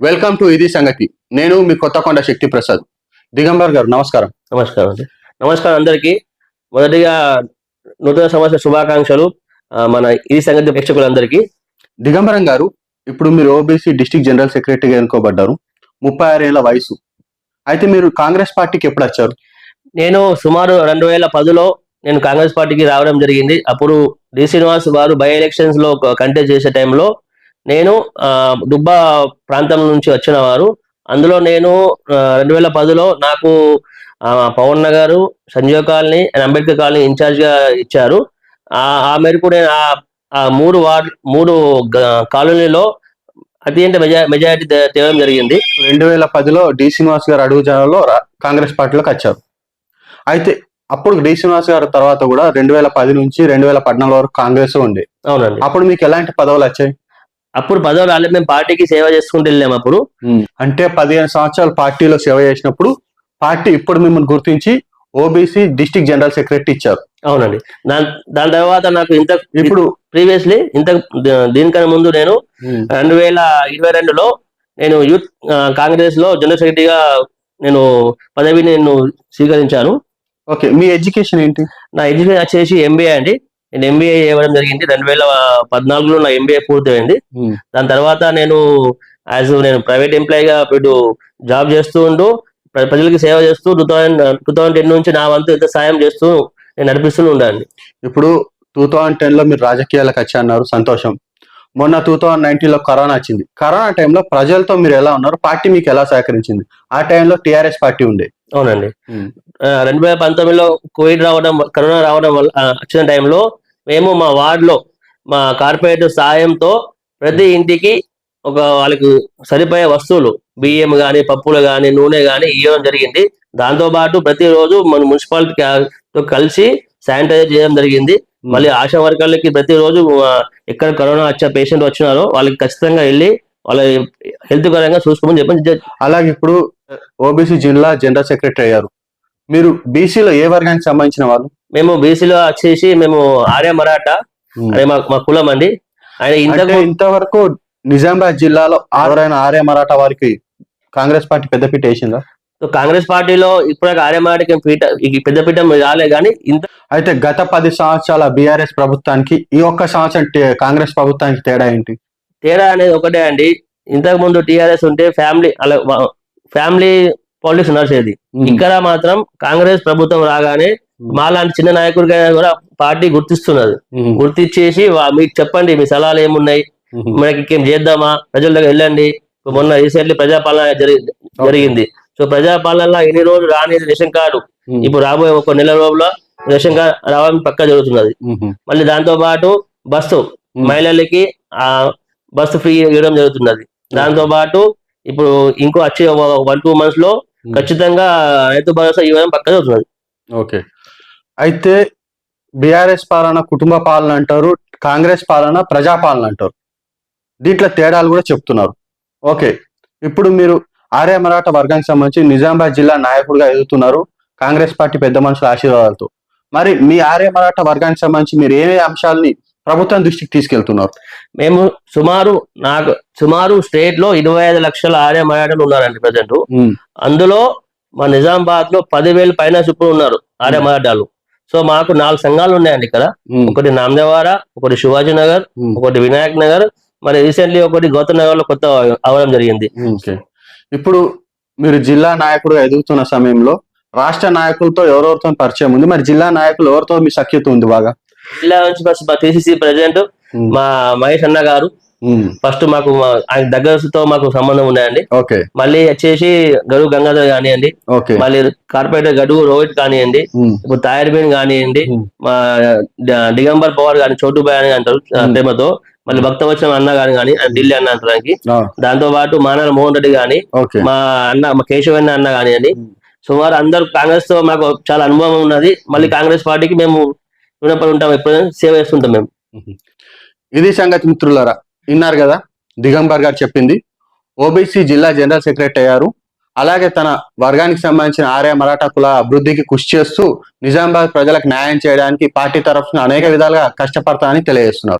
Welcome to ఇది సంగతి నేను మీ కొత్తకొండ శక్తి ప్రసాద్. దిగంబర్ గారు నమస్కారం. నమస్కారం అండి. నమస్కారం అందరికీ. మొదటిగా నూతన సంవత్సర శుభాకాంక్షలు ఆ, మన ఈ సంగతి ప్రేక్షకులందరికీ. దిగంబరం గారు ఇప్పుడు మీరు ఓబీసీ డిస్ట్రిక్ట్ జనరల్ సెక్రటరీగా ఎన్నుకోబడ్డారు. ముప్పై ఆరు ఏళ్ళ వయసు. అయితే మీరు కాంగ్రెస్ పార్టీకి ఎప్పుడు వచ్చారు? నేను సుమారు రెండు వేల పదిలో నేను కాంగ్రెస్ పార్టీకి రావడం జరిగింది. అప్పుడు డి శ్రీనివాస్ గారు బై ఎలక్షన్స్లో కంటెస్ట్ చేసే టైంలో నేను దుబ్బా ప్రాంతం నుంచి వచ్చిన వారు. అందులో నేను రెండు వేల పదిలో నాకు Pawan Nagar Sanjeeva colony and Ambedkar colony ఇన్ఛార్జ్గా ఇచ్చారు. ఆ మేరకు నేను ఆ- మూడు వార్డ్ మూడు కాలనీలో అత్యంత మెజా మెజారిటీ తేవడం జరిగింది. రెండు వేల పదిలో డి శ్రీనివాస్ గారు అడుగు జాడలో రా- కాంగ్రెస్ పార్టీలోకి వచ్చారు. అయితే అప్పుడు డి శ్రీనివాస్ గారి తర్వాత కూడా రెండు వేల పది నుంచి రెండు వేల పద్నాలుగు వరకు కాంగ్రెస్ ఉండే. అవునండి. అప్పుడు మీకు ఎలాంటి పదవులు వచ్చాయి? అప్పుడు పదవి రాలేదు మేము పార్టీకి సేవ చేసుకుంటూ వెళ్ళాము అప్పుడు. అంటే పదిహేను సంవత్సరాలు పార్టీలో సేవ చేసినప్పుడు పార్టీ ఇప్పుడు మిమ్మల్ని గుర్తించి ఓబీసీ డిస్ట్రిక్ట్ జనరల్ సెక్రటరీ ఇచ్చారు. అవునండి. దాని దాని తర్వాత నాకు ఇంత ఇప్పుడు ప్రీవియస్లీ ఇంత దీనికన్నా ముందు నేను రెండు వేల ఇరవై రెండులో నేను యూత్ కాంగ్రెస్లో జనరల్ సెక్రటరీగా నేను పదవిని నేను స్వీకరించాను. ఓకే మీ ఎడ్యుకేషన్ ఏంటి? నా ఎడ్యుకేషన్ వచ్చేసి ఎంబీఏ అండి. నేను ఎంబీఏ చేయడం జరిగింది. రెండు వేల పద్నాలుగులో నా ఎంబీఏ పూర్తయింది. దాని తర్వాత నేను యాజ్ నేను ప్రైవేట్ ఎంప్లాయీగా ఇటు జాబ్ చేస్తూ ప్ర- ప్రజలకి సేవ చేస్తూ two thousand two thousand ten నుంచి నా వంతు ఎంత సాయం చేస్తూ నేను నడిపిస్తూ ఉండండి ఇప్పుడు టూ థౌజండ్ టెన్లో మీరు రాజకీయాలకు వచ్చి అన్నారు. సంతోషం. మొన్న టూ థౌజండ్ నైన్టీన్లో కరోనా వచ్చింది. కరోనా టైంలో ప్రజలతో మీరు ఎలా ఉన్నారు? పార్టీ మీకు ఎలా సహకరించింది? ఆ టైంలో టిఆర్ఎస్ పార్టీ ఉండే. అవునండి. రెండు వేల పంతొమ్మిదిలో కోవిడ్ రావడం కరోనా రావడం వల్ల వచ్చిన టైంలో మేము మా వార్డులో మా కార్పొరేటర్ సాయంతో ప్రతి ఇంటికి ఒక వాళ్ళకి సరిపోయే వస్తువులు బియ్యం కానీ పప్పులు కానీ నూనె కానీ ఇవ్వడం జరిగింది. దాంతో పాటు ప్రతిరోజు మన మున్సిపాలిటీతో కలిసి శానిటైజర్ చేయడం జరిగింది. మళ్ళీ ఆశా వర్కర్లకి ప్రతిరోజు ఎక్కడ కరోనా వచ్చే పేషెంట్ వచ్చినారో వాళ్ళకి ఖచ్చితంగా వెళ్ళి వాళ్ళ హెల్త్ పరంగా చూసుకోమని చెప్పి అలాగే ఇప్పుడు ఓబీసీ జిల్లా జనరల్ సెక్రటరీ అయ్యారు. మీరు బీసీలో ఏ వర్గానికి సంబంధించిన వాళ్ళు? మేము బీసీలో వచ్చేసి మేము ఆర్య మరాఠా అదే మా మా కులం అండి. ఆయన ఇంతవరకు నిజామాబాద్ జిల్లాలో ఎవరైనా ఆర్య మరాఠా వారికి కాంగ్రెస్ పార్టీ పెద్దపీట వేసిందా? కాంగ్రెస్ పార్టీలో ఇప్పుడు పీట ఈ పెద్ద పీఠం రాలే కానీ ఇంత అయితే గత పది సంవత్సరాల బీఆర్ఎస్ ప్రభుత్వానికి ఈ ఒక్క సంవత్సరం కాంగ్రెస్ ప్రభుత్వానికి తేడా ఏంటి? తేడా అనేది ఒకటే అండి. ఇంతకు ముందు టిఆర్ఎస్ ఉంటే ఫ్యామిలీ అలా ఫ్యామిలీ పాలిటిక్స్ నడిచేది. ఇక్కడ మాత్రం కాంగ్రెస్ ప్రభుత్వం రాగానే మాలాంటి చిన్న నాయకుడికైనా కూడా పార్టీ గుర్తిస్తున్నది. వా- మీకు చెప్పండి మీ సలహాలు ఏమున్నాయి. మనకి ఇంకేం చేద్దామా? ప్రజల దగ్గర వెళ్ళండి మొన్న రీసెంట్లీ ప్రజాపాలన జరి- జరిగింది. సో ప్రజాపాలనలో ఎన్ని రోజులు రాని రేషన్ కార్డు. ఇప్పుడు రాబోయే ఒక నెల రోజుల రేషన్ కార్డు రావడం పక్క జరుగుతున్నది. మళ్ళీ దాంతో పాటు బస్సు. మహిళలకి ఆ బస్సు ఫ్రీ ఇవ్వడం జరుగుతున్నది. దాంతో పాటు ఇప్పుడు ఇంకో వచ్చే వన్ టూ మంత్స్లో. ఖచ్చితంగా రైతు భరోసా ఇవ్వడం పక్క జరుగుతున్నది. ఓకే. అయితే బీఆర్ఎస్ పాలన కుటుంబ పాలన అంటారు కాంగ్రెస్ పాలన ప్రజాపాలన అంటారు. దీంట్లో తేడాలు కూడా చెప్తున్నారు. ఓకే. ఇప్పుడు మీరు ఆర్య మరాఠా వర్గానికి సంబంధించి నిజామాబాద్ జిల్లా నాయకుడిగా ఎదుగుతున్నారు కాంగ్రెస్ పార్టీ పెద్ద మనుషుల ఆశీర్వాదాలతో. మరి మీ ఆర్య మరాఠా వర్గానికి సంబంధించి మీరు ఏ అంశాలని ప్రభుత్వం దృష్టికి తీసుకెళ్తున్నారు? మేము సుమారు నాకు సుమారు స్టేట్లో ఇరవై ఐదు లక్షల ఆర్య మరాఠాలు ఉన్నారండి ప్రజెంట్. అందులో మా నిజామాబాద్లో పదివేలు పైన ఇప్పుడు ఉన్నారు ఆర్య మరాఠాలు. సో మాకు నాలుగు సంఘాలు ఉన్నాయండి ఇక్కడ. ఒకటి నామదేవాడ ఒకటి శివాజీ నగర్ ఒకటి వినాయక్ నగర్ మరి రీసెంట్లీ ఒకటి గౌతమ్ నగర్లో కొత్త అవడం జరిగింది. ఇప్పుడు మీరు జిల్లా నాయకుడుగా ఎదుగుతున్న సమయంలో రాష్ట్ర నాయకులతో ఎవరెవరితో పరిచయం ఉంది? మరి జిల్లా నాయకులు ఎవరితో మీ సఖ్యత ఉంది బాగా? జిల్లా నుంచి ఫస్ట్ మా టీసీసీ ప్రెసిడెంట్ మా మహేష్ అన్న గారు. ఫస్ట్ మాకు ఆయన దగ్గరతో మాకు సంబంధం ఉన్నాయండి. ఓకే. మళ్ళీ వచ్చేసి గడువు గంగాధర్ కానివ్వండి. ఓకే. మళ్ళీ కార్పొరేటర్ గడువు రోహిత్ కానివ్వండి. ఇప్పుడు తాయర్ బీన్ కానివ్వండి. మా దిగంబర్ పవార్ కానీ చోటు బాయ్ అని అంటారు. ప్రేమతో. మళ్ళీ భక్తవచనం అన్న గాని కానీ ఢిల్లీ అన్న అంటానికి. దాంతో పాటు మానాల మోహన్ రెడ్డి గాని మా అన్న మా కేశవన్న అన్న కానివ్వండి ఉమ్. సుమారు అందరు కాంగ్రెస్తో మాకు చాలా అనుభవం ఉన్నది. మళ్ళీ కాంగ్రెస్ పార్టీకి మేము రుణపడి ఉంటాం ఎప్పుడైనా సేవ చేస్తుంటాం మేము. ఇది సంగతి మిత్రులారా విన్నారు కదా దిగంబర్ గారు చెప్పింది. ఓబీసీ జిల్లా జనరల్ సెక్రటరీ అయ్యారు. అలాగే తన వర్గానికి సంబంధించిన ఆర్య మరాఠా కుల అభివృద్ధికి కృషి చేస్తూ నిజామాబాద్ ప్రజలకు న్యాయం చేయడానికి పార్టీ తరఫున అనేక విధాలుగా కష్టపడతానని తెలియజేస్తున్నారు.